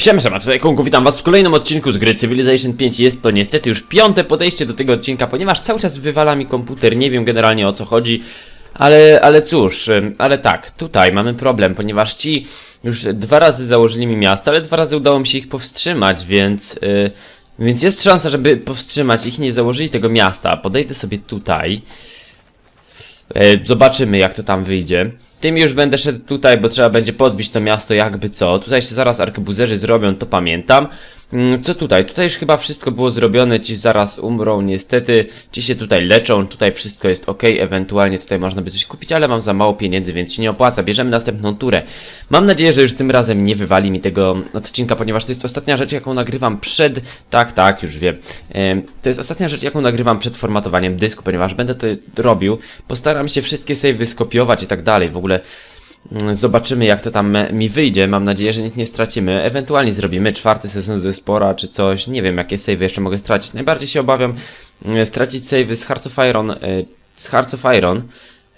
Siema, siema, tutaj Kunku, witam was w kolejnym odcinku z gry Civilization 5. Jest to niestety już piąte podejście do tego odcinka, ponieważ cały czas wywala mi komputer, nie wiem generalnie o co chodzi, ale, ale cóż, ale tak, tutaj mamy problem, ponieważ ci już dwa razy założyli mi miasto, ale dwa razy udało mi się ich powstrzymać, więc, yy, więc jest szansa, żeby powstrzymać ich, nie założyli tego miasta. Podejdę sobie tutaj. E, Zobaczymy jak to tam wyjdzie. Tym już będę szedł tutaj, bo trzeba będzie podbić to miasto jakby co. Tutaj się zaraz arkebuzerzy zrobią, to pamiętam. Mm, Co tutaj? Tutaj już chyba wszystko było zrobione, ci zaraz umrą niestety. Ci się tutaj leczą, tutaj wszystko jest ok, ewentualnie tutaj można by coś kupić, ale mam za mało pieniędzy, więc się nie opłaca. Bierzemy następną turę. Mam nadzieję, że już tym razem nie wywali mi tego odcinka, ponieważ to jest ostatnia rzecz, jaką nagrywam przed... Tak, tak, już wiem. Em, To jest ostatnia rzecz, jaką nagrywam przed formatowaniem dysku, ponieważ będę to robił. Postaram się wszystkie savey skopiować i tak dalej. W ogóle zobaczymy, jak to tam e, mi wyjdzie. Mam nadzieję, że nic nie stracimy. Ewentualnie zrobimy czwarty sezon ze Spora czy coś. Nie wiem, jakie savey jeszcze mogę stracić. Najbardziej się obawiam mm, stracić savey z Hearts of Iron, e, z Hearts of Iron.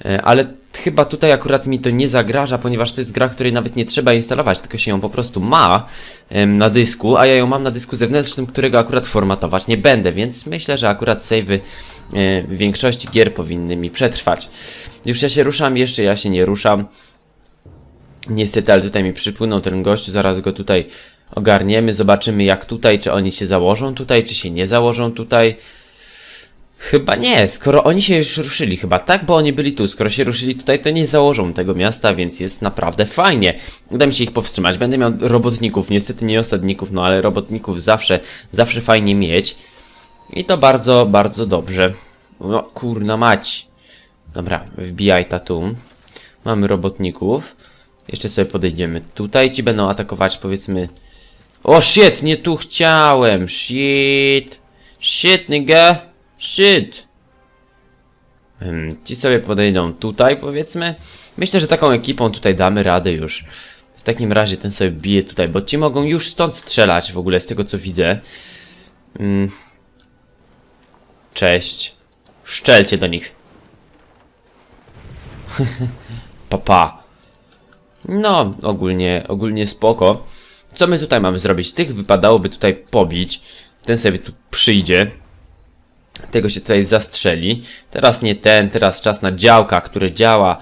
E, Ale chyba tutaj akurat mi to nie zagraża, ponieważ to jest gra, której nawet nie trzeba instalować, tylko się ją po prostu ma na dysku, a ja ją mam na dysku zewnętrznym, którego akurat formatować nie będę, więc myślę, że akurat savey e, w większości gier powinny mi przetrwać. Już ja się ruszam, jeszcze ja się nie ruszam. Niestety, ale tutaj mi przypłynął ten gościu, zaraz go tutaj ogarniemy, zobaczymy jak tutaj, czy oni się założą tutaj, czy się nie założą tutaj. Chyba nie, skoro oni się już ruszyli, chyba tak, bo oni byli tu. Skoro się ruszyli tutaj, to nie założą tego miasta, więc jest naprawdę fajnie. Uda mi się ich powstrzymać. Będę miał robotników, niestety nie osadników, no ale robotników zawsze, zawsze fajnie mieć. I to bardzo, bardzo dobrze. No, kurna mać. Dobra, wbijaj tatu. Mamy robotników. Jeszcze sobie podejdziemy tutaj. Ci będą atakować, powiedzmy... O, shit, nie tu chciałem. Shit. Shit, nigga. Shit. Em, Ci sobie podejdą tutaj, powiedzmy. Myślę, że taką ekipą tutaj damy radę już. W takim razie ten sobie bije tutaj, bo ci mogą już stąd strzelać w ogóle, z tego co widzę. Cześć. Szczelcie do nich. Papa. No, ogólnie, ogólnie spoko. Co my tutaj mamy zrobić? Tych wypadałoby tutaj pobić. Ten sobie tu przyjdzie. Tego się tutaj zastrzeli. Teraz nie ten, teraz czas na działka, które działa.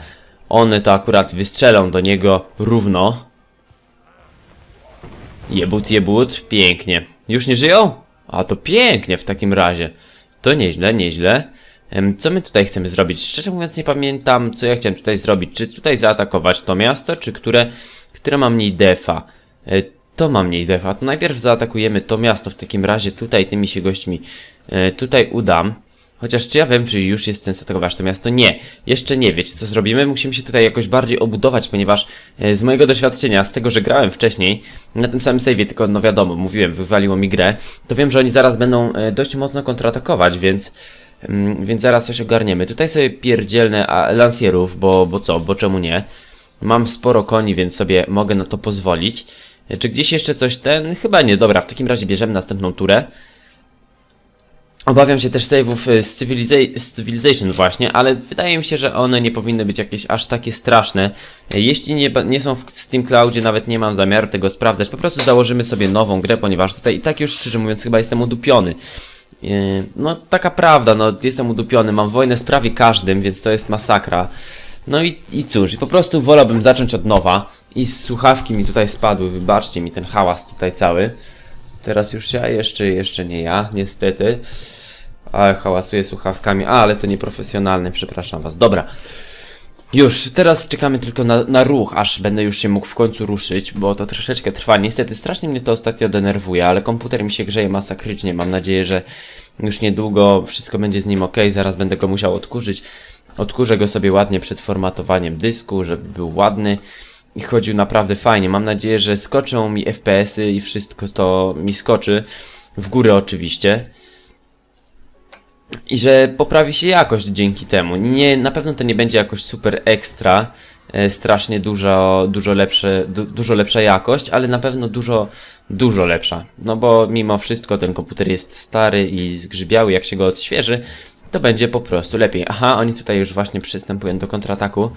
One to akurat wystrzelą do niego równo. Jebut, jebut, pięknie. Już nie żyją? A to pięknie w takim razie. To nieźle, nieźle. Co my tutaj chcemy zrobić? Szczerze mówiąc nie pamiętam, co ja chciałem tutaj zrobić. Czy tutaj zaatakować to miasto, czy które, które ma mniej defa? E, To ma mniej defa. To najpierw zaatakujemy to miasto w takim razie. Tutaj tymi się gośćmi e, tutaj udam. Chociaż czy ja wiem, czy już jest sens atakować to miasto? Nie. Jeszcze nie. Wiecie co zrobimy? Musimy się tutaj jakoś bardziej obudować, ponieważ e, z mojego doświadczenia, z tego, że grałem wcześniej na tym samym save'ie, tylko no wiadomo, mówiłem, wywaliło mi grę, to wiem, że oni zaraz będą dość mocno kontratakować, więc... Mm, Więc zaraz coś ogarniemy. Tutaj sobie pierdzielne lansierów, bo, bo co, bo czemu nie? Mam sporo koni, więc sobie mogę na to pozwolić. Czy gdzieś jeszcze coś ten? Chyba nie. Dobra, w takim razie bierzemy następną turę. Obawiam się też save'ów e, z, Civiliza- z Civilization właśnie, ale wydaje mi się, że one nie powinny być jakieś aż takie straszne. Jeśli nie, nie są w Steam Cloudzie, nawet nie mam zamiaru tego sprawdzać. Po prostu założymy sobie nową grę, ponieważ tutaj i tak już szczerze mówiąc chyba jestem udupiony. Yy, No, taka prawda, no, jestem udupiony, mam wojnę z prawie każdym, więc to jest masakra. No i, i cóż, po prostu wolałbym zacząć od nowa. I słuchawki mi tutaj spadły, wybaczcie mi ten hałas tutaj cały. Teraz już ja, jeszcze, jeszcze nie ja, niestety. Ale hałasuję słuchawkami, a, ale to nieprofesjonalne, przepraszam was. Dobra. Już, teraz czekamy tylko na, na ruch, aż będę już się mógł w końcu ruszyć, bo to troszeczkę trwa. Niestety strasznie mnie to ostatnio denerwuje, ale komputer mi się grzeje masakrycznie. Mam nadzieję, że już niedługo wszystko będzie z nim ok. Zaraz będę go musiał odkurzyć. Odkurzę go sobie ładnie przed formatowaniem dysku, żeby był ładny i chodził naprawdę fajnie. Mam nadzieję, że skoczą mi FPS-y i wszystko to mi skoczy. W górę oczywiście. I że poprawi się jakość dzięki temu. Nie, na pewno to nie będzie jakoś super ekstra, e, strasznie dużo, dużo, lepsze, du, dużo lepsza jakość, ale na pewno dużo, dużo lepsza. No bo mimo wszystko ten komputer jest stary i zgrzybiały, jak się go odświeży, to będzie po prostu lepiej. Aha, oni tutaj już właśnie przystępują do kontrataku.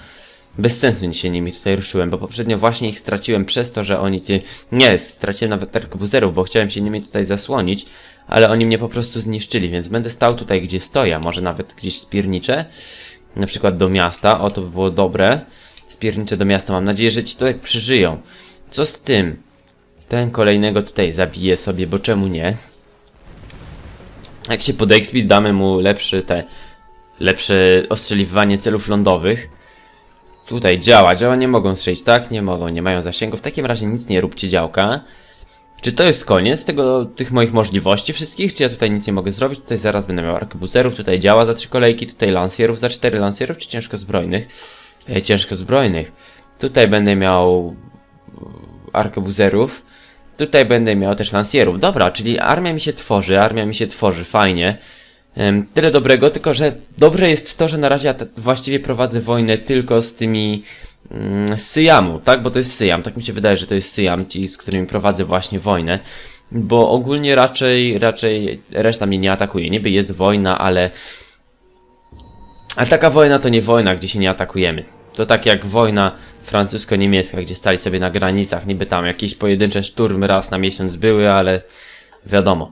Bez sensu się nimi tutaj ruszyłem, bo poprzednio właśnie ich straciłem przez to, że oni... Ty... Nie, straciłem nawet arkebuzerów, bo chciałem się nimi tutaj zasłonić, ale oni mnie po prostu zniszczyli, więc będę stał tutaj, gdzie stoję, może nawet gdzieś spierniczę, na przykład do miasta, o to by było dobre. Spierniczę do miasta, mam nadzieję, że ci tutaj przeżyją. Co z tym? Ten kolejnego tutaj zabiję sobie, bo czemu nie? Jak się pod damy mu lepszy te... Lepsze ostrzeliwanie celów lądowych. Tutaj działa, działa nie mogą strzelić, tak? Nie mogą, nie mają zasięgu. W takim razie nic nie róbcie działka. Czy to jest koniec tego, tych moich możliwości wszystkich? Czy ja tutaj nic nie mogę zrobić? Tutaj zaraz będę miał arkebuzerów, tutaj działa za trzy kolejki, tutaj lansierów za cztery lansierów, czy ciężko zbrojnych? E, ciężko zbrojnych. Tutaj będę miał e, arkebuzerów. Tutaj będę miał też lansierów. Dobra, czyli armia mi się tworzy, armia mi się tworzy, fajnie. Em, Tyle dobrego, tylko że dobre jest to, że na razie ja właściwie prowadzę wojnę tylko z tymi mm, z Syjamu, tak? Bo to jest Syjam, tak mi się wydaje, że to jest Syjam, ci z którymi prowadzę właśnie wojnę. Bo ogólnie raczej, raczej reszta mnie nie atakuje. Niby jest wojna, ale a taka wojna to nie wojna, gdzie się nie atakujemy. To tak jak wojna francusko-niemiecka, gdzie stali sobie na granicach, niby tam jakieś pojedyncze szturmy raz na miesiąc były, ale wiadomo.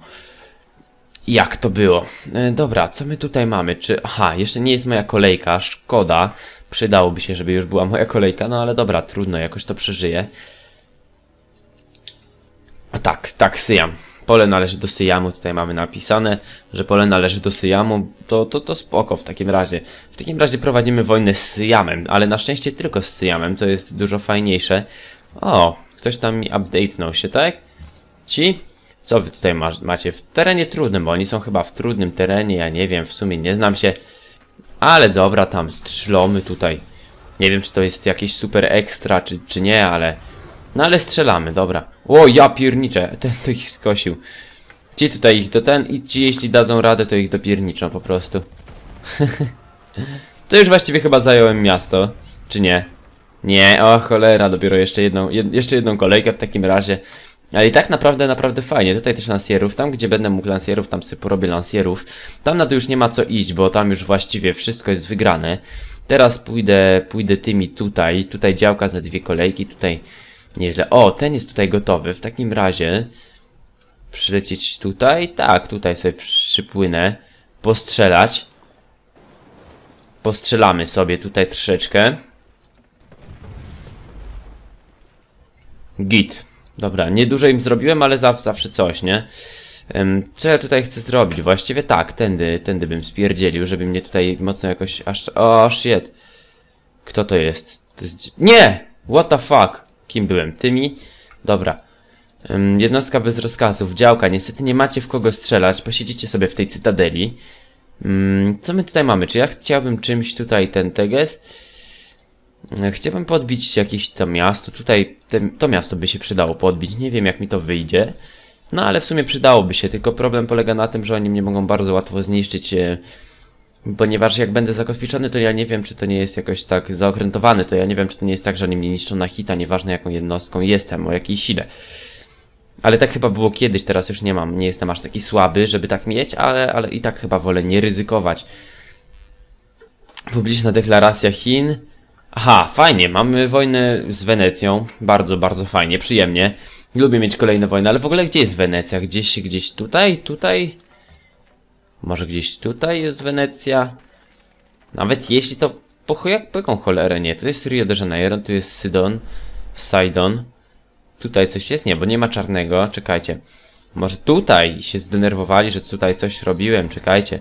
Jak to było? E, dobra, co my tutaj mamy? Czy. Aha, jeszcze nie jest moja kolejka, szkoda. Przydałoby się, żeby już była moja kolejka, no ale dobra, trudno, jakoś to przeżyję. A tak, tak, Syjam. Pole należy do Syjamu, tutaj mamy napisane, że pole należy do Syjamu, to, to, to spoko w takim razie. W takim razie prowadzimy wojnę z Syjamem, ale na szczęście tylko z Syjamem, to jest dużo fajniejsze. O, ktoś tam mi update'nął się, tak? Ci? Co wy tutaj ma, macie? W terenie trudnym, bo oni są chyba w trudnym terenie, ja nie wiem, w sumie nie znam się. Ale dobra, tam strzelamy tutaj. Nie wiem, czy to jest jakieś super ekstra, czy, czy nie, ale... No ale strzelamy, dobra. O, ja pierniczę, ten to ich skosił. Ci tutaj ich do ten i ci jeśli dadzą radę, to ich dopierniczą po prostu. to już właściwie chyba zająłem miasto, czy nie? Nie, o cholera, dopiero jeszcze jedną, jed, jeszcze jedną kolejkę w takim razie. Ale i tak naprawdę, naprawdę fajnie. Tutaj też lansierów. Tam, gdzie będę mógł lansierów, tam sobie porobię lansierów. Tam na to już nie ma co iść, bo tam już właściwie wszystko jest wygrane. Teraz pójdę, pójdę tymi tutaj. Tutaj działka za dwie kolejki. Tutaj nieźle. O, ten jest tutaj gotowy. W takim razie przylecieć tutaj. Tak, tutaj sobie przypłynę. Postrzelać. Postrzelamy sobie tutaj troszeczkę. Git. Dobra, niedużo im zrobiłem, ale zaw zawsze coś, nie? Co ja tutaj chcę zrobić? Właściwie tak, tędy, tędy bym spierdzielił, żeby mnie tutaj mocno jakoś aż... O, shit. Kto to jest? To jest... Nie! What the fuck? Kim byłem? Tymi? Dobra. Jednostka bez rozkazów, działka. Niestety nie macie w kogo strzelać, posiedzicie sobie w tej cytadeli. Co my tutaj mamy? Czy ja chciałbym czymś tutaj ten teges? Chciałbym podbić jakieś to miasto. Tutaj te, to miasto by się przydało podbić. Nie wiem jak mi to wyjdzie. No ale w sumie przydałoby się, tylko problem polega na tym, że oni mnie mogą bardzo łatwo zniszczyć. e, Ponieważ jak będę zakotwiczony, to ja nie wiem, czy to nie jest jakoś tak zaokrętowany, to ja nie wiem, czy to nie jest tak, że oni mnie niszczą na hita, nieważne jaką jednostką jestem, o jakiej sile. Ale tak chyba było kiedyś, teraz już nie mam, nie jestem aż taki słaby, żeby tak mieć, ale, ale i tak chyba wolę nie ryzykować. Publiczna deklaracja Chin. Aha, fajnie, mamy wojnę z Wenecją. Bardzo, bardzo fajnie, przyjemnie. Lubię mieć kolejne wojny, ale w ogóle gdzie jest Wenecja? Gdzieś, gdzieś tutaj? Tutaj? Może gdzieś tutaj jest Wenecja? Nawet jeśli to... Po, jak, po jaką cholerę nie? To jest Rio de Janeiro, tu jest Sydon, Sidon. Tutaj coś jest? Nie, bo nie ma czarnego. Czekajcie. Może tutaj się zdenerwowali, że tutaj coś robiłem. Czekajcie.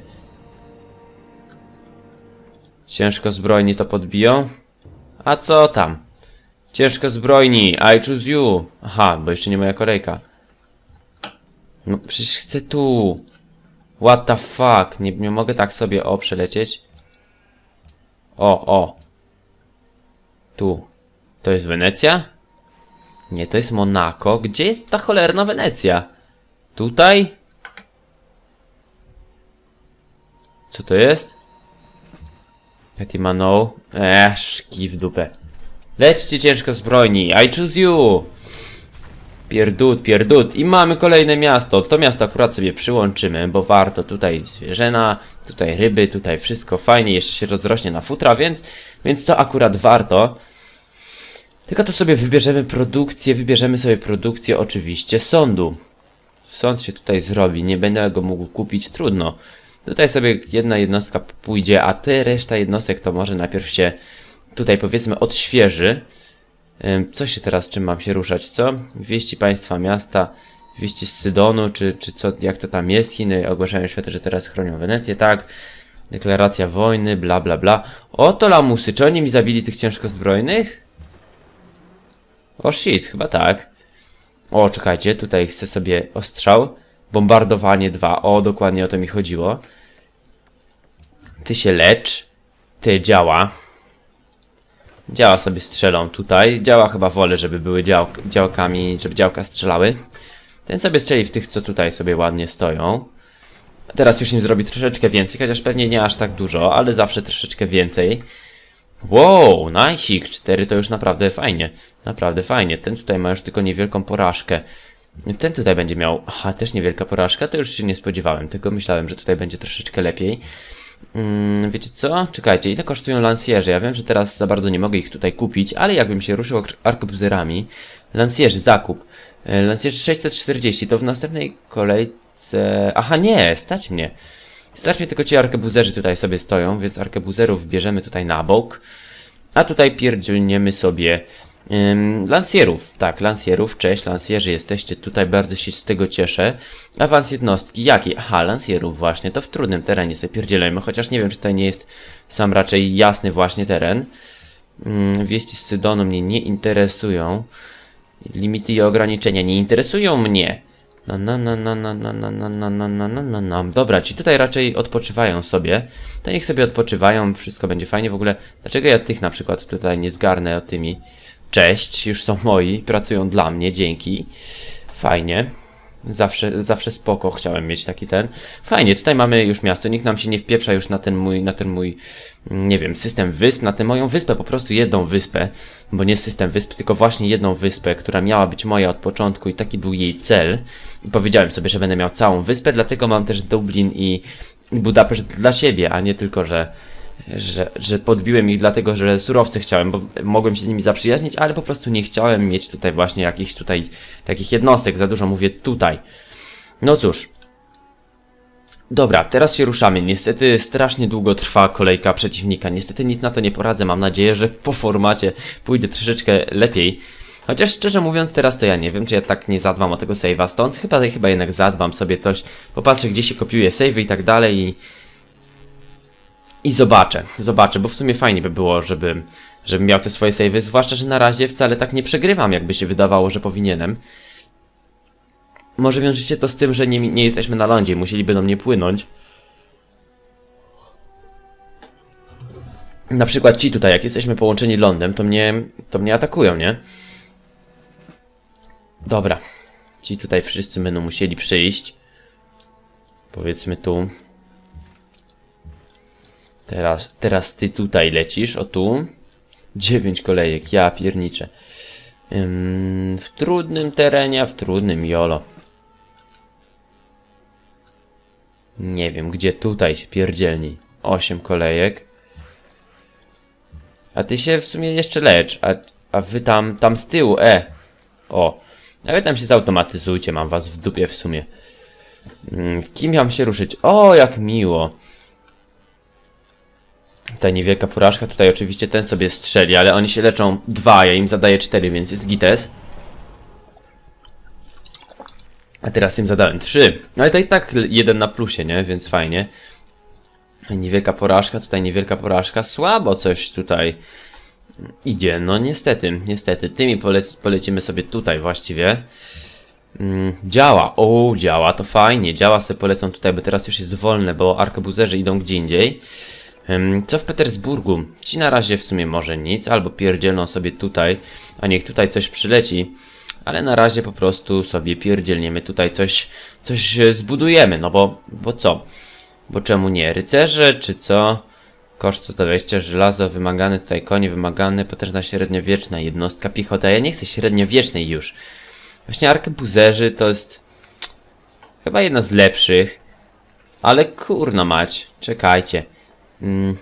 Ciężko zbrojni to podbiją? A co tam? Ciężko zbrojni, I choose you. Aha, bo jeszcze nie moja korejka. No przecież chcę tu. What the fuck? Nie, nie mogę tak sobie o przelecieć. O, o. Tu. To jest Wenecja? Nie, to jest Monako. Gdzie jest ta cholerna Wenecja? Tutaj? Co to jest? Petty Mano. Eee, szki w dupę. Lećcie ciężko zbrojni. I choose you. Pierdut, pierdut. I mamy kolejne miasto. To miasto akurat sobie przyłączymy, bo warto tutaj zwierzęna. tutaj ryby, tutaj wszystko fajnie, jeszcze się rozrośnie na futra, więc, więc to akurat warto. Tylko to sobie wybierzemy produkcję, wybierzemy sobie produkcję oczywiście sądu. Sąd się tutaj zrobi, nie będę go mógł kupić, trudno. Tutaj sobie jedna jednostka pójdzie, a ty reszta jednostek to może najpierw się tutaj powiedzmy odświeży. Co się teraz, czym mam się ruszać, co? Wieści państwa miasta, wieści z Sydonu, czy, czy co, jak to tam jest? Chiny ogłaszają świat, że teraz chronią Wenecję, tak? Deklaracja wojny, bla bla bla. Oto lamusy, czy oni mi zabili tych ciężko zbrojnych? O shit, chyba tak. O, czekajcie, tutaj chcę sobie ostrzał. Bombardowanie 2. O, dokładnie o to mi chodziło. Ty się lecz. Ty działa. Działa sobie strzelą tutaj. Działa chyba wolę, żeby były dział działkami, żeby działka strzelały. Ten sobie strzeli w tych, co tutaj sobie ładnie stoją. Teraz już im zrobi troszeczkę więcej, chociaż pewnie nie aż tak dużo, ale zawsze troszeczkę więcej. Wow, najsik 4 to już naprawdę fajnie. Naprawdę fajnie. Ten tutaj ma już tylko niewielką porażkę. Ten tutaj będzie miał. Aha, też niewielka porażka. To już się nie spodziewałem. Tylko myślałem, że tutaj będzie troszeczkę lepiej. Mm, wiecie co? Czekajcie, ile kosztują lansjerzy? Ja wiem, że teraz za bardzo nie mogę ich tutaj kupić, ale jakbym się ruszył ar- arkebuzerami. Lansjerzy, zakup. E, Lansjerzy 640, to w następnej kolejce. Aha, nie, stać mnie. Stać mnie tylko ci arkebuzerzy tutaj sobie stoją, więc arkebuzerów bierzemy tutaj na bok. A tutaj pierdzielniemy sobie ym, lansjerów. Tak, lansjerów, cześć, lansjerzy jesteście tutaj, bardzo się z tego cieszę. Awans jednostki, jaki? Aha, lansjerów właśnie, to w trudnym terenie sobie pierdzielemy, chociaż nie wiem, czy tutaj nie jest sam raczej jasny właśnie teren. Ym, wieści z Sydonu mnie nie interesują. Limity i ograniczenia nie interesują mnie. Na na na na na na na na na na na na na na Dobra, ci tutaj raczej odpoczywają sobie. To niech sobie odpoczywają, wszystko będzie fajnie. W ogóle, dlaczego ja tych na przykład tutaj nie zgarnę tymi? Cześć, już są moi, pracują dla mnie, dzięki. Fajnie. Zawsze, zawsze spoko, chciałem mieć taki ten. Fajnie, tutaj mamy już miasto, nikt nam się nie wpieprza już na ten mój, na ten mój, mm, nie wiem, system wysp, na tę moją wyspę, po prostu jedną wyspę, bo nie system wysp, tylko właśnie jedną wyspę, która miała być moja od początku i taki był jej cel. I powiedziałem sobie, że będę miał całą wyspę, dlatego mam też Dublin i Budapeszt dla siebie, a nie tylko, że, że, że podbiłem ich dlatego, że surowce chciałem, bo mogłem się z nimi zaprzyjaźnić, ale po prostu nie chciałem mieć tutaj właśnie jakichś tutaj takich jednostek, za dużo mówię tutaj. No cóż. Dobra, teraz się ruszamy. Niestety strasznie długo trwa kolejka przeciwnika. Niestety nic na to nie poradzę. Mam nadzieję, że po formacie pójdzie troszeczkę lepiej. Chociaż szczerze mówiąc teraz to ja nie wiem, czy ja tak nie zadbam o tego save'a stąd. Chyba, chyba jednak zadbam sobie coś. Popatrzę gdzie się kopiuje save'y i tak dalej i... I zobaczę, zobaczę, bo w sumie fajnie by było, żebym, żebym miał te swoje save'y, zwłaszcza, że na razie wcale tak nie przegrywam, jakby się wydawało, że powinienem. Może wiąże się to z tym, że nie, nie jesteśmy na lądzie, musieliby do mnie płynąć. Na przykład ci tutaj, jak jesteśmy połączeni lądem, to mnie, to mnie atakują, nie? Dobra. Ci tutaj wszyscy będą musieli przyjść. Powiedzmy tu. Teraz, teraz ty tutaj lecisz, o tu. Dziewięć kolejek, ja pierniczę. Ym, w trudnym terenie, w trudnym jolo. Nie wiem, gdzie tutaj się pierdzielni. Osiem kolejek. A ty się w sumie jeszcze lecz, a, a wy tam, tam z tyłu, e. O. A wy tam się zautomatyzujcie, mam was w dupie w sumie. Mm, kim mam się ruszyć? O, jak miło. Tutaj niewielka porażka, tutaj oczywiście ten sobie strzeli, ale oni się leczą dwa, ja im zadaję cztery, więc jest gites. A teraz im zadałem trzy. Ale to i tak jeden na plusie, nie? Więc fajnie. Niewielka porażka, tutaj niewielka porażka. Słabo coś tutaj idzie. No niestety, niestety. Tymi polec polecimy sobie tutaj właściwie. Mm, działa. O, działa, to fajnie. Działa sobie polecą tutaj, bo teraz już jest wolne, bo arkebuzerzy idą gdzie indziej. Co w Petersburgu? Ci na razie w sumie może nic, albo pierdzielną sobie tutaj, a niech tutaj coś przyleci. Ale na razie po prostu sobie pierdzielniemy tutaj coś, coś e, zbudujemy, no bo, bo co? Bo czemu nie? Rycerze, czy co? Koszt co do wejścia, żelazo wymagane, tutaj konie wymagane, potężna średniowieczna jednostka, piechota. Ja nie chcę średniowiecznej już. Właśnie arkebuzerzy to jest chyba jedna z lepszych. Ale kurna mać, czekajcie. Mm,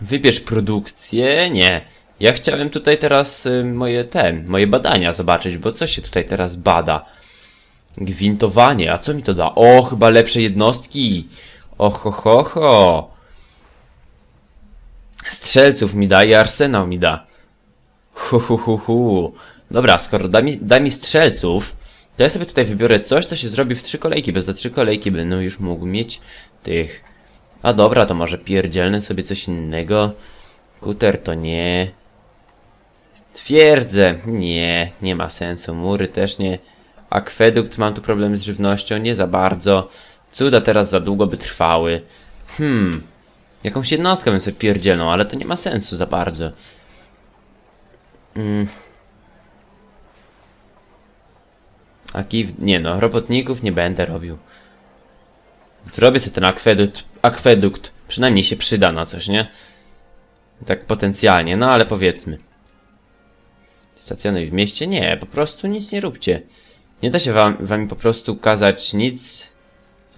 wybierz produkcję? Nie. Ja chciałem tutaj teraz y, moje te, moje badania zobaczyć, bo co się tutaj teraz bada? Gwintowanie, a co mi to da? O, chyba lepsze jednostki. Oho, ho, ho. Strzelców mi da i arsenał mi da. Hu, hu, hu, hu. Dobra, skoro da mi, da mi strzelców, to ja sobie tutaj wybiorę coś, co się zrobi w trzy kolejki, bo za trzy kolejki będę już mógł mieć tych. A dobra, to może pierdzielny sobie coś innego. Kuter to nie. Twierdzę, nie, nie ma sensu. Mury też nie. Akwedukt, mam tu problem z żywnością, nie za bardzo. Cuda teraz za długo by trwały. Hmm, jakąś jednostkę bym sobie pierdzielnął, ale to nie ma sensu za bardzo. Mm. Aki, nie no, robotników nie będę robił. Zrobię sobie ten akwedukt, akwedukt. Przynajmniej się przyda na coś, nie? Tak potencjalnie, no ale powiedzmy. Stacjonuj w mieście? Nie, po prostu nic nie róbcie. Nie da się wam, wam po prostu kazać nic.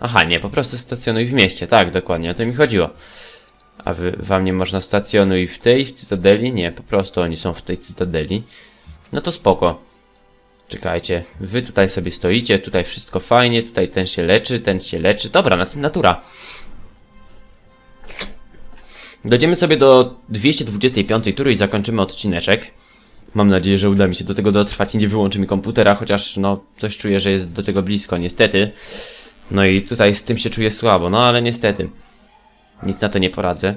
Aha, nie, po prostu stacjonuj w mieście, tak, dokładnie, o to mi chodziło. A wy, wam nie można stacjonuj w tej, w Cytadeli? Nie, po prostu oni są w tej Cytadeli. No to spoko. Czekajcie, wy tutaj sobie stoicie, tutaj wszystko fajnie, tutaj ten się leczy, ten się leczy. Dobra, następna tura. Dojdziemy sobie do 225 tury i zakończymy odcineczek. Mam nadzieję, że uda mi się do tego dotrwać i nie wyłączy mi komputera, chociaż no coś czuję, że jest do tego blisko, niestety. No i tutaj z tym się czuję słabo, no ale niestety. Nic na to nie poradzę.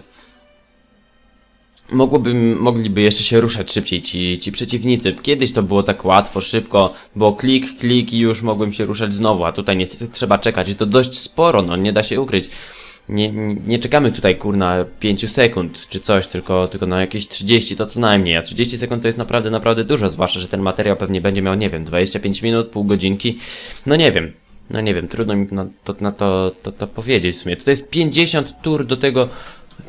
Mogłoby, mogliby jeszcze się ruszać szybciej ci, ci przeciwnicy. Kiedyś to było tak łatwo, szybko, bo klik, klik i już mogłem się ruszać znowu, a tutaj niestety trzeba czekać. I to dość sporo, no nie da się ukryć. Nie, nie, nie czekamy tutaj kurna 5 sekund czy coś, tylko, tylko na jakieś 30 to co najmniej, a 30 sekund to jest naprawdę, naprawdę dużo, zwłaszcza, że ten materiał pewnie będzie miał, nie wiem, 25 minut, pół godzinki, no nie wiem, no nie wiem, trudno mi na to, na to, to, to powiedzieć w sumie. Tutaj jest 50 tur do tego,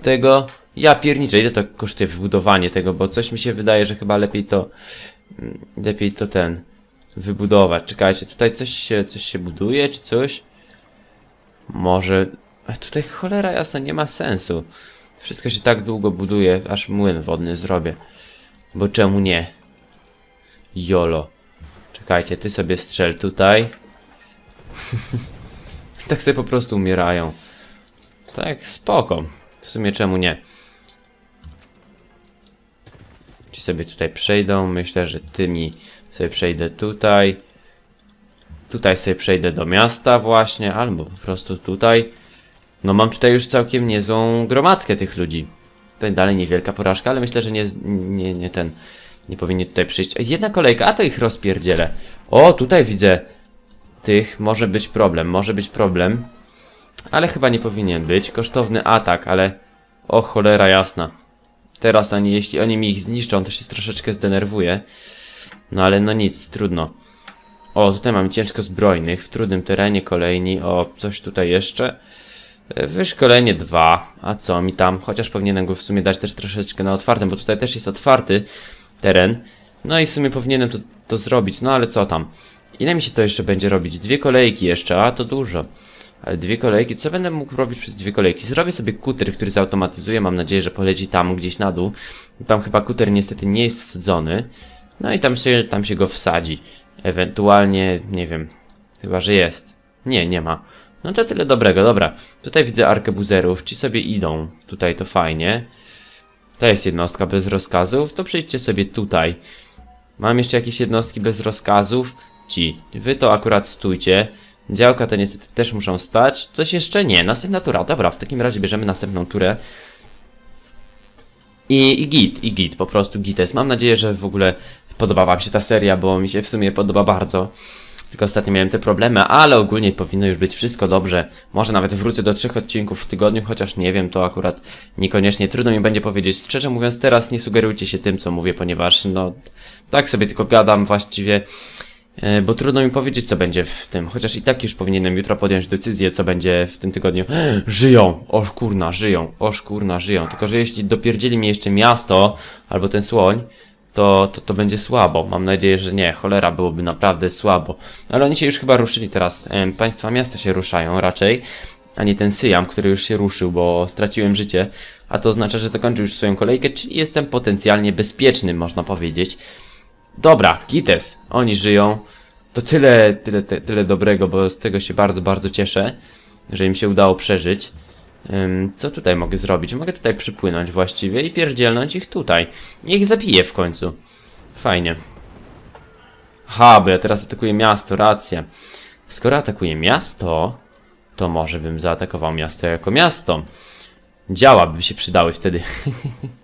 tego, ja pierniczę, ile to kosztuje wybudowanie tego, bo coś mi się wydaje, że chyba lepiej to, mm, lepiej to ten, wybudować. Czekajcie, tutaj coś się, coś się buduje, czy coś? Może, a tutaj cholera jasna, nie ma sensu. Wszystko się tak długo buduje, aż młyn wodny zrobię. Bo czemu nie? Jolo. Czekajcie, ty sobie strzel tutaj. tak sobie po prostu umierają. Tak, spoko. W sumie czemu nie? Ci sobie tutaj przejdą. Myślę, że tymi sobie przejdę tutaj. Tutaj sobie przejdę do miasta właśnie, albo po prostu tutaj. No mam tutaj już całkiem niezłą gromadkę tych ludzi. Tutaj dalej niewielka porażka, ale myślę, że nie, nie, nie ten... Nie powinien tutaj przyjść. Jedna kolejka, a to ich rozpierdzielę. O, tutaj widzę tych. Może być problem, może być problem. Ale chyba nie powinien być. Kosztowny atak, ale... O cholera jasna. Teraz oni, jeśli oni mi ich zniszczą, to się troszeczkę zdenerwuję. No ale no nic, trudno. O, tutaj mamy ciężko zbrojnych, w trudnym terenie kolejni. O, coś tutaj jeszcze. E, Wyszkolenie 2. A co mi tam? Chociaż powinienem go w sumie dać też troszeczkę na otwartym, bo tutaj też jest otwarty teren. No i w sumie powinienem to, to zrobić, no ale co tam? Ile mi się to jeszcze będzie robić? Dwie kolejki jeszcze, a to dużo. Ale dwie kolejki, co będę mógł robić przez dwie kolejki? Zrobię sobie kuter, który zautomatyzuje, mam nadzieję, że poleci tam gdzieś na dół. Tam chyba kuter niestety nie jest wsadzony. No i tam się, tam się go wsadzi. Ewentualnie, nie wiem, chyba, że jest. Nie, nie ma. No to tyle dobrego, dobra. Tutaj widzę arkebuzerów, ci sobie idą. Tutaj to fajnie. To jest jednostka bez rozkazów, to przejdźcie sobie tutaj. Mam jeszcze jakieś jednostki bez rozkazów. Ci, wy to akurat stójcie. Działka to niestety też muszą stać. Coś jeszcze nie, następna tura. Dobra, w takim razie bierzemy następną turę. I, I git, i git, po prostu gites. Mam nadzieję, że w ogóle podoba wam się ta seria, bo mi się w sumie podoba bardzo. Tylko ostatnio miałem te problemy, ale ogólnie powinno już być wszystko dobrze. Może nawet wrócę do trzech odcinków w tygodniu, chociaż nie wiem, to akurat niekoniecznie trudno mi będzie powiedzieć. Szczerze mówiąc, teraz nie sugerujcie się tym, co mówię, ponieważ no tak sobie tylko gadam właściwie. E, Bo trudno mi powiedzieć, co będzie w tym. Chociaż i tak już powinienem jutro podjąć decyzję, co będzie w tym tygodniu. Żyją! Oż kurna, żyją! Oż kurna, żyją. Tylko, że jeśli dopierdzieli mi jeszcze miasto, albo ten słoń, to, to to będzie słabo. Mam nadzieję, że nie. Cholera byłoby naprawdę słabo. Ale oni się już chyba ruszyli teraz. Em, Państwa miasta się ruszają raczej. a nie ten Syjam, który już się ruszył, bo straciłem życie, a to oznacza, że zakończył już swoją kolejkę, czyli jestem potencjalnie bezpieczny, można powiedzieć. Dobra, Gites, oni żyją. To tyle, tyle, te- tyle dobrego, bo z tego się bardzo, bardzo cieszę, że im się udało przeżyć. Ym, co tutaj mogę zrobić? Mogę tutaj przypłynąć właściwie i pierdzielnąć ich tutaj. Niech zabije w końcu. Fajnie. Ha, bo ja teraz atakuję miasto, racja. Skoro atakuję miasto, to może bym zaatakował miasto jako miasto. Działa by się przydały wtedy.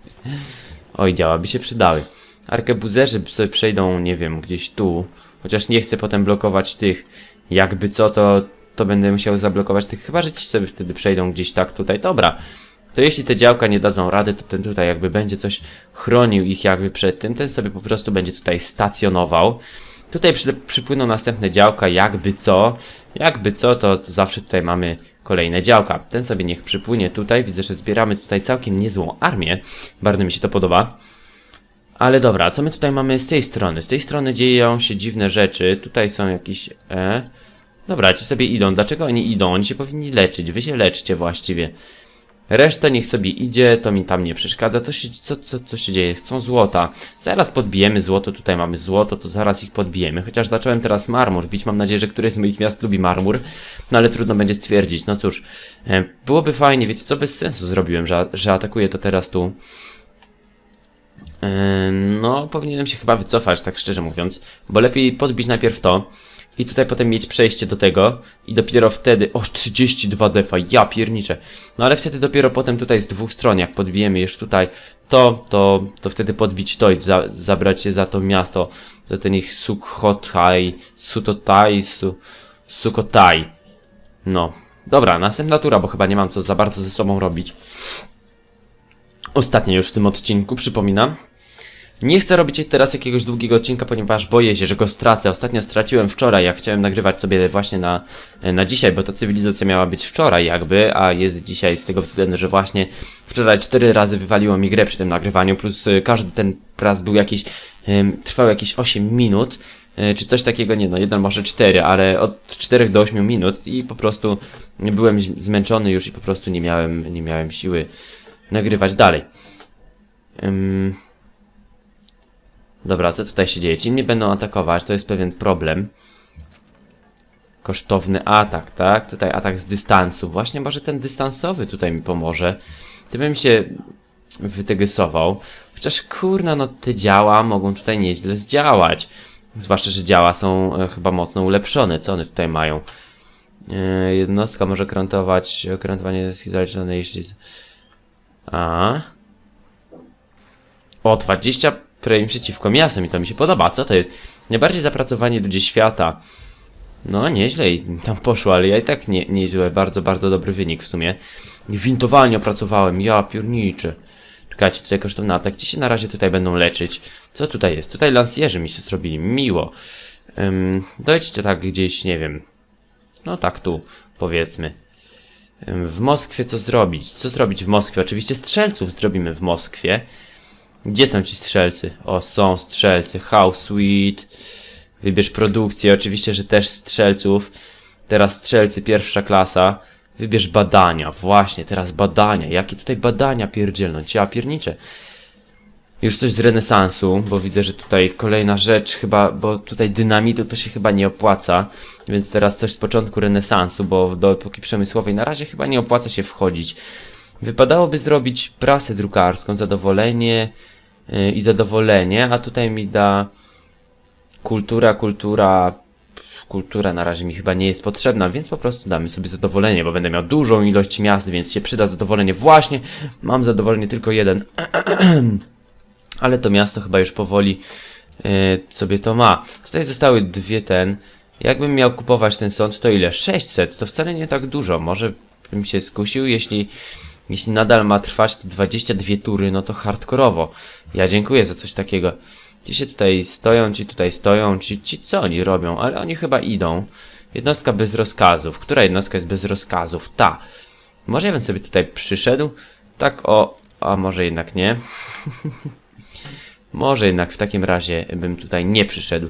Oj, działa by się przydały. Arkebuzerzy sobie przejdą, nie wiem, gdzieś tu. Chociaż nie chcę potem blokować tych. Jakby co, to, to będę musiał zablokować tych. Chyba, że ci sobie wtedy przejdą gdzieś tak tutaj. Dobra. To jeśli te działka nie dadzą rady, to ten tutaj jakby będzie coś chronił ich jakby przed tym. Ten sobie po prostu będzie tutaj stacjonował. Tutaj przy, przypłyną następne działka, jakby co. Jakby co, to zawsze tutaj mamy kolejne działka. Ten sobie niech przypłynie tutaj. Widzę, że zbieramy tutaj całkiem niezłą armię. Bardzo mi się to podoba. Ale dobra, co my tutaj mamy z tej strony? Z tej strony dzieją się dziwne rzeczy. Tutaj są jakieś... E. Dobra, ci sobie idą. Dlaczego oni idą? Oni się powinni leczyć. Wy się leczcie właściwie. Reszta niech sobie idzie, to mi tam nie przeszkadza. To się, co, co, co się dzieje? Chcą złota. Zaraz podbijemy złoto, tutaj mamy złoto, to zaraz ich podbijemy. Chociaż zacząłem teraz marmur bić, mam nadzieję, że któreś z moich miast lubi marmur. No ale trudno będzie stwierdzić. No cóż, e, byłoby fajnie, wiecie co, bez sensu zrobiłem, że, że atakuję to teraz tu. No, powinienem się chyba wycofać, tak szczerze mówiąc, bo lepiej podbić najpierw to i tutaj potem mieć przejście do tego i dopiero wtedy, o 32 defa, ja pierniczę. No ale wtedy dopiero potem tutaj z dwóch stron, jak podbijemy już tutaj to, to, to wtedy podbić to i za, zabrać się za to miasto, za ten ich Sukhothai, Sutotai, su, Sukotai. No, dobra, następna tura, bo chyba nie mam co za bardzo ze sobą robić. Ostatnie już w tym odcinku, przypominam. Nie chcę robić teraz jakiegoś długiego odcinka, ponieważ boję się, że go stracę. Ostatnio straciłem wczoraj, jak chciałem nagrywać sobie właśnie na, na dzisiaj, bo ta cywilizacja miała być wczoraj jakby, a jest dzisiaj z tego względu, że właśnie wczoraj cztery razy wywaliło mi grę przy tym nagrywaniu, plus y, każdy ten raz był jakiś, trwał jakieś 8 minut, y, czy coś takiego, nie no, jeden może 4, ale od 4 do 8 minut i po prostu byłem zmęczony już i po prostu nie miałem, nie miałem siły nagrywać dalej. Ym... Dobra, co tutaj się dzieje? Ci mnie będą atakować, to jest pewien problem. Kosztowny atak, tak? Tutaj atak z dystansu. Właśnie może ten dystansowy tutaj mi pomoże. Ty bym się wytegesował. Chociaż kurna, no te działa mogą tutaj nieźle zdziałać. Zwłaszcza, że działa są e, chyba mocno ulepszone. Co one tutaj mają? E, jednostka może krantować, krantowanie jest zaliczone jeśli... A. O, 20 premii przeciwko miastom i to mi się podoba. Co to jest? Najbardziej zapracowani ludzie świata. No, nieźle i tam poszło, ale ja i tak nie, nieźle, bardzo, bardzo dobry wynik w sumie. Wintowalnie opracowałem, ja piórniczy. Czekajcie, tutaj kosztowny atak. Ci się na razie tutaj będą leczyć. Co tutaj jest? Tutaj lansjerzy mi się zrobili, miło. Um, dojdźcie tak gdzieś, nie wiem. No tak tu, powiedzmy. W Moskwie co zrobić? Co zrobić w Moskwie? Oczywiście strzelców zrobimy w Moskwie. Gdzie są ci strzelcy? O, są strzelcy. How sweet. Wybierz produkcję. Oczywiście, że też strzelców. Teraz strzelcy pierwsza klasa. Wybierz badania. Właśnie, teraz badania. Jakie tutaj badania pierdzielnąć? Ja pierniczę. Już coś z renesansu, bo widzę, że tutaj kolejna rzecz chyba, bo tutaj dynamitu to się chyba nie opłaca, więc teraz coś z początku renesansu, bo do epoki przemysłowej na razie chyba nie opłaca się wchodzić. Wypadałoby zrobić prasę drukarską, zadowolenie yy, i zadowolenie, a tutaj mi da kultura, kultura, kultura na razie mi chyba nie jest potrzebna, więc po prostu damy sobie zadowolenie, bo będę miał dużą ilość miast, więc się przyda zadowolenie. Właśnie, mam zadowolenie tylko jeden. Ale to miasto chyba już powoli yy, sobie to ma. Tutaj zostały dwie ten. Jakbym miał kupować ten sąd, to ile? 600, to wcale nie tak dużo. Może bym się skusił, jeśli, jeśli nadal ma trwać te 22 tury, no to hardkorowo. Ja dziękuję za coś takiego. Ci się tutaj stoją, ci tutaj stoją, ci, ci co oni robią, ale oni chyba idą. Jednostka bez rozkazów. Która jednostka jest bez rozkazów? Ta. Może ja bym sobie tutaj przyszedł? Tak o... A może jednak nie? Może jednak w takim razie bym tutaj nie przyszedł.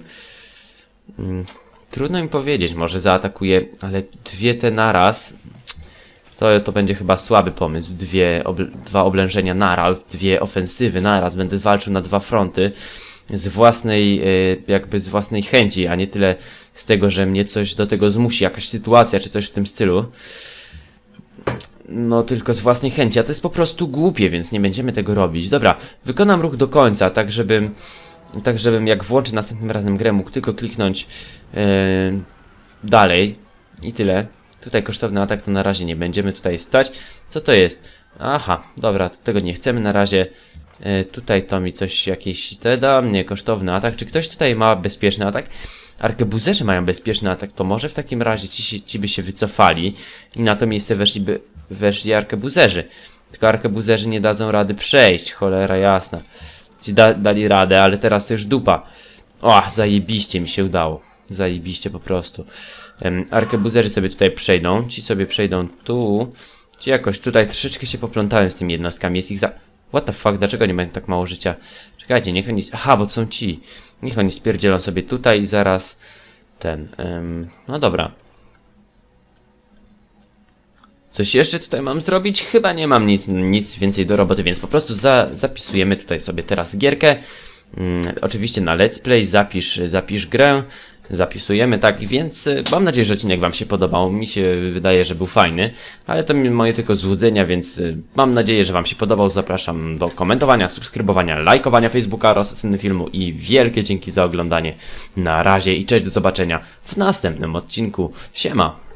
Mm, Trudno mi powiedzieć, może zaatakuję, ale dwie te naraz. To, to będzie chyba słaby pomysł. Dwie, obl- dwa oblężenia naraz, dwie ofensywy naraz. Będę walczył na dwa fronty z własnej, e, jakby z własnej chęci, a nie tyle z tego, że mnie coś do tego zmusi, jakaś sytuacja czy coś w tym stylu. No tylko z własnej chęci, a to jest po prostu głupie, więc nie będziemy tego robić. Dobra, wykonam ruch do końca, tak żebym, tak żebym jak włączę następnym razem grę mógł tylko kliknąć e, dalej i tyle. Tutaj kosztowny atak to na razie nie będziemy tutaj stać. Co to jest? Aha, dobra, tego nie chcemy na razie. E, tutaj to mi coś jakieś te da, nie, kosztowny atak. Czy ktoś tutaj ma bezpieczny atak? Arkebuzerzy mają bezpieczny atak, to może w takim razie ci, ci by się wycofali i na to miejsce weszliby, weszli arkebuzerzy. Tylko arkebuzerzy nie dadzą rady przejść, cholera jasna. Ci da, dali radę, ale teraz to już dupa. O, zajebiście mi się udało. Zajebiście po prostu. Em, arkebuzerzy sobie tutaj przejdą, ci sobie przejdą tu. Ci jakoś tutaj troszeczkę się poplątałem z tymi jednostkami, jest ich za... What the fuck, dlaczego nie mają tak mało życia? Czekajcie, niech oni... Aha, bo są ci. Niech oni spierdzielą sobie tutaj i zaraz... Ten... em, no dobra. Coś jeszcze tutaj mam zrobić? Chyba nie mam nic, nic więcej do roboty, więc po prostu za, zapisujemy tutaj sobie teraz gierkę. Mm, oczywiście na let's play zapisz, zapisz grę. Zapisujemy, tak, więc y, mam nadzieję, że odcinek Wam się podobał. Mi się wydaje, że był fajny, ale to moje tylko złudzenia, więc y, mam nadzieję, że Wam się podobał. Zapraszam do komentowania, subskrybowania, lajkowania Facebooka oraz oceny filmu i wielkie dzięki za oglądanie. Na razie i cześć, do zobaczenia w następnym odcinku. Siema!